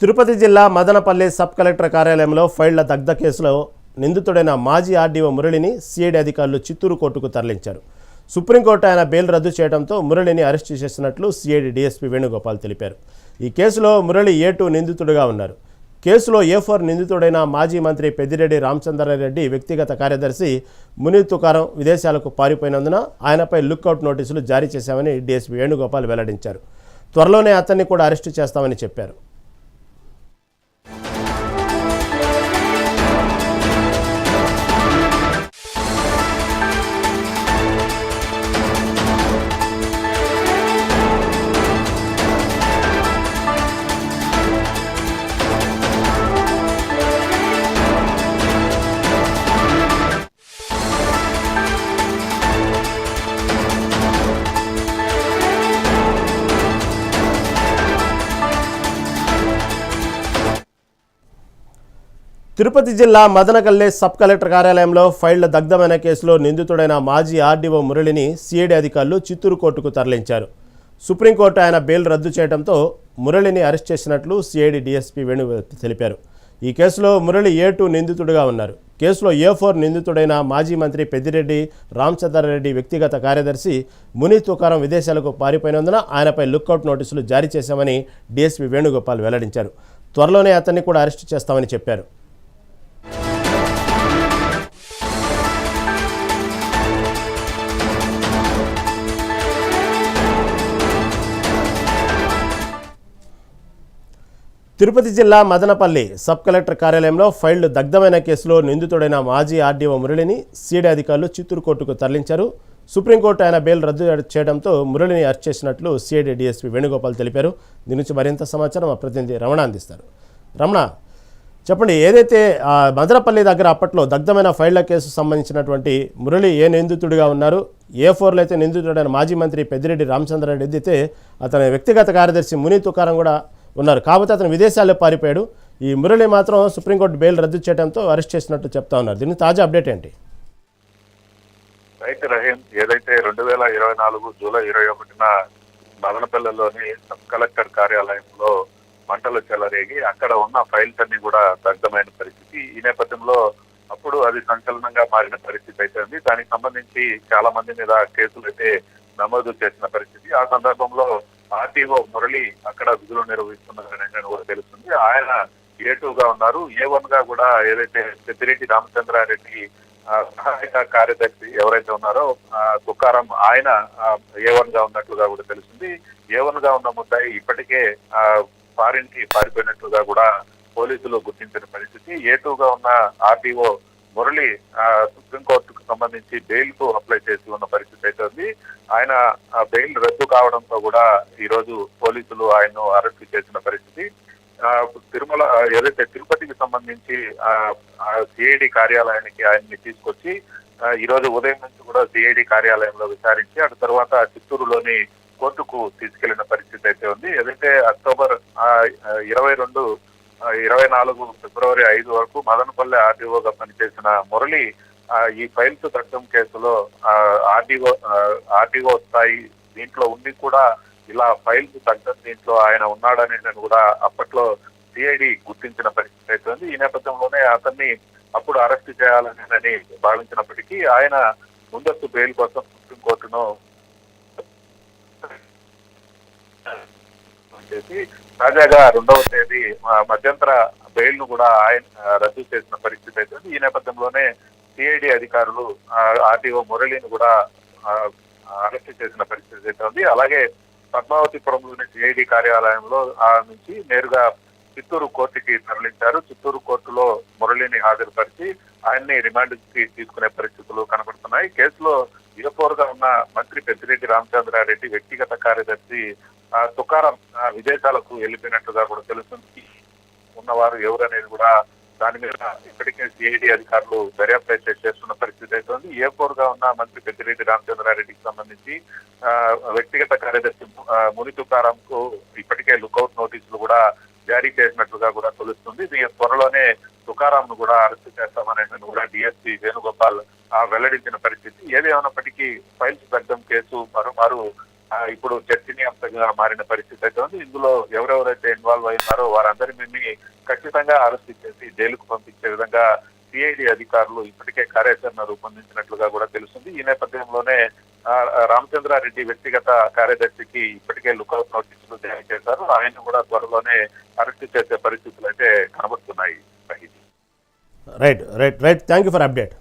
తిరుపతి జిల్లా Madanapalle sub collector కార్యాలయంలో ఫైళ్ళ దగ్ధ కేసులో నిందితుడైన మాజీ ఆర్డీఓ మురళిని సిఐడి అధికారులు చిత్తూరు కోర్టుకు తరలించారు. సుప్రీంకోర్టు ఆయన బెయిల్ రద్దు చేయడంతో మురళిని అరెస్టు చేసినట్లు సిఐడి డీఎస్పీ వేణుగోపాల్ తెలిపారు. ఈ కేసులో మురళి ఏ టూ నిందితుడిగా ఉన్నారు. కేసులో ఏ ఫోర్ నిందితుడైన మాజీ మంత్రి పెద్దిరెడ్డి రామచంద్రారెడ్డి వ్యక్తిగత కార్యదర్శి మునీర్ తుకారం విదేశాలకు పారిపోయినందున ఆయనపై లుక్అవుట్ నోటీసులు జారీ చేశామని డీఎస్పీ వేణుగోపాల్ వెల్లడించారు. త్వరలోనే అతన్ని కూడా అరెస్టు చేస్తామని చెప్పారు. తిరుపతి జిల్లా మదనకల్లె సబ్ కలెక్టర్ కార్యాలయంలో ఫైళ్ళ దగ్ధమైన కేసులో నిందితుడైన మాజీ ఆర్డీఓ మురళిని సిఐడి అధికారులు చిత్తూరు కోర్టుకు తరలించారు. సుప్రీంకోర్టు ఆయన బెయిల్ రద్దు చేయడంతో మురళిని అరెస్ట్ చేసినట్లు సిఐడి డిఎస్పీ వేణు తెలిపారు. ఈ కేసులో మురళి ఏ టూ నిందితుడిగా ఉన్నారు. కేసులో ఏ ఫోర్ నిందితుడైన మాజీ మంత్రి పెద్దిరెడ్డి రామచంద్రారెడ్డి వ్యక్తిగత కార్యదర్శి ముని తుకారం విదేశాలకు పారిపోయినందున ఆయనపై లుక్అవుట్ నోటీసులు జారీ చేశామని డిఎస్పీ వేణుగోపాల్ వెల్లడించారు. త్వరలోనే అతన్ని కూడా అరెస్టు చేస్తామని చెప్పారు. తిరుపతి జిల్లా మదనపల్లి సబ్ కలెక్టర్ కార్యాలయంలో ఫైళ్ళు దగ్ధమైన కేసులో నిందితుడైన మాజీ ఆర్డీఓ మురళిని సీడీ అధికారులు చిత్తూరు కోర్టుకు తరలించారు. సుప్రీంకోర్టు ఆయన బెయిల్ రద్దు చేయడంతో మురళిని అరెస్ట్ చేసినట్లు సిఐడి డిఎస్పీ వేణుగోపాల్ తెలిపారు. దీని నుంచి మరింత సమాచారం మా ప్రతినిధి రమణ అందిస్తారు. రమణ చెప్పండి ఏదైతే ఆ, మదనపల్లి దగ్గర అప్పట్లో దగ్ధమైన ఫైళ్ళ కేసు సంబంధించినటువంటి మురళి ఏ నిందితుడిగా ఉన్నారు ఏ ఫోర్లో అయితే నిందితుడైన మాజీ మంత్రి పెద్దిరెడ్డి రామచంద్రారెడ్డి అయితే అతని వ్యక్తిగత కార్యదర్శి ముని తుకారం కూడా ఉన్నారు. కాకపోతే అతను విదేశాల్లో పారిపోయాడు. ఈ మురళి మాత్రం సుప్రీంకోర్టు బెయిల్ రద్దు చేయడంతో అరెస్ట్ చేసినట్టు చెప్తా ఉన్నారు. దీని తాజా అప్డేట్ ఏంటి? రైతు రహీం ఏదైతే రెండు వేల ఇరవై నాలుగు జూలై ఇరవై ఒకటిన మదనపల్లెలోని సబ్ కలెక్టర్ కార్యాలయంలో మంటలు చెలరేగి అక్కడ ఉన్న ఫైల్స్ అన్ని కూడా దగ్ధమైన పరిస్థితి. ఈ నేపథ్యంలో అప్పుడు అది సంచలనంగా మారిన పరిస్థితి అయితే ఉంది. దానికి సంబంధించి చాలా మంది మీద కేసులు అయితే నమోదు చేసిన పరిస్థితి. ఆ సందర్భంలో ఆర్టీఓ మురళి అక్కడ విధులు నిర్వహిస్తున్నారని కూడా తెలుస్తుంది. ఆయన ఏ టూ గా ఉన్నారు. ఏ వన్గా కూడా ఏదైతే పెద్దిరెడ్డి రామచంద్రారెడ్డి సహాయక కార్యదర్శి ఎవరైతే ఉన్నారో తుకారం ఆయన ఏ వన్గా ఉన్నట్లుగా కూడా తెలుస్తుంది. ఏ వన్గా ఉన్న ముద్దాయి ఇప్పటికే ఫారిన్కి పారిపోయినట్లుగా కూడా పోలీసులు గుర్తించిన పరిస్థితి. ఏ టూగా ఉన్న ఆర్టీఓ మురళి సుప్రీంకోర్టుకు సంబంధించి బెయిల్కు అప్లై చేసి ఉన్న పరిస్థితి అయితే ఉంది. ఆయన ఆ, బెయిల్ రద్దు కావడంతో కూడా ఈ రోజు పోలీసులు ఆయన్ను అరెస్ట్ చేసిన పరిస్థితి. తిరుమల ఏదైతే తిరుపతికి సంబంధించి సిఐడి కార్యాలయానికి ఆయన్ని తీసుకొచ్చి ఈ రోజు ఉదయం నుంచి కూడా సిఐడి కార్యాలయంలో విచారించి ఆ తర్వాత చిత్తూరులోని కోర్టుకు తీసుకెళ్ళిన పరిస్థితి అయితే ఉంది. ఏదైతే అక్టోబర్ ఇరవై రెండు ఇరవై నాలుగు ఫిబ్రవరి ఐదు వరకు మదనపల్లె ఆర్డీఓగా పనిచేసిన మురళి ఈ ఫైల్స్ దట్టం కేసులో ఆర్డీఓ ఆర్డీఓ స్థాయి దీంట్లో ఉండి కూడా ఇలా ఫైల్స్ తగ్గం దీంట్లో ఆయన ఉన్నాడని నేను కూడా అప్పట్లో సిఐడి గుర్తించిన పరిస్థితి అయితే ఉంది ఈ నేపథ్యంలోనే అతన్ని అప్పుడు అరెస్ట్ చేయాలని భావించినప్పటికీ ఆయన ముందస్తు బెయిల్ కోసం సుప్రీంకోర్టును చేసి తాజాగా రెండవ తేదీ మధ్యంతర బెయిల్ను కూడా ఆయన రద్దు చేసిన పరిస్థితి అయితే ఉంది. ఈ నేపథ్యంలోనే సిఐడి అధికారులు ఆర్టీఓ మురళిని కూడా అరెస్ట్ చేసిన పరిస్థితి అయితే ఉంది అలాగే పద్మావతిపురంలోని సిఐడి కార్యాలయంలో ఆ నుంచి నేరుగా చిత్తూరు కోర్టుకి తరలించారు. చిత్తూరు కోర్టులో మురళిని హాజరుపరిచి ఆయన్ని రిమాండ్కి తీసుకునే పరిస్థితులు కనబడుతున్నాయి కేసులో ఇరపోర్గా ఉన్న మంత్రి పెద్దిరెడ్డి రామచంద్రారెడ్డి వ్యక్తిగత కార్యదర్శి తుకారం విదేశాలకు వెళ్ళిపోయినట్టుగా కూడా తెలుస్తుంది. ఉన్నవారు ఎవరనేది కూడా దాని మీద ఇప్పటికే సిఐడి అధికారులు దర్యాప్తు అయితే చేస్తున్న పరిస్థితి అయితే ఉంది ఏ ఫోర్గా ఉన్న మంత్రి పెద్దిరెడ్డి రామచంద్రారెడ్డికి సంబంధించి వ్యక్తిగత కార్యదర్శి ముని తుకారం కు ఇప్పటికే లుకౌట్ నోటీసులు కూడా జారీ చేసినట్లుగా కూడా తెలుస్తుంది. దీని త్వరలోనే తుకారాం ను కూడా అరెస్ట్ చేస్తామని కూడా డిఎస్పీ వేణుగోపాల్ వెల్లడించిన పరిస్థితి. ఏది ఏమైనప్పటికీ ఫైల్స్ దగ్ధం కేసు మరోమారు ఆ, ఇప్పుడు చర్చనీయాంశంగా మారిన పరిస్థితి అయితే ఉంది. ఇందులో ఎవరెవరైతే ఇన్వాల్వ్ అయినారో వారందరి వారందరినీ ఖచ్చితంగా అరెస్ట్ చేసి జైలుకు పంపించే విధంగా సిఐడి అధికారులు ఇప్పటికే కార్యాచరణ రూపొందించినట్లుగా కూడా తెలుస్తుంది. ఈ నేపథ్యంలోనే రామచంద్రారెడ్డి వ్యక్తిగత కార్యదర్శికి ఇప్పటికే లుకౌట్ నోటీసులు జారీ చేశారు. ఆయన కూడా త్వరలోనే అరెస్ట్ చేసే పరిస్థితులు అయితే కనబడుతున్నాయి. Right right right thank you for update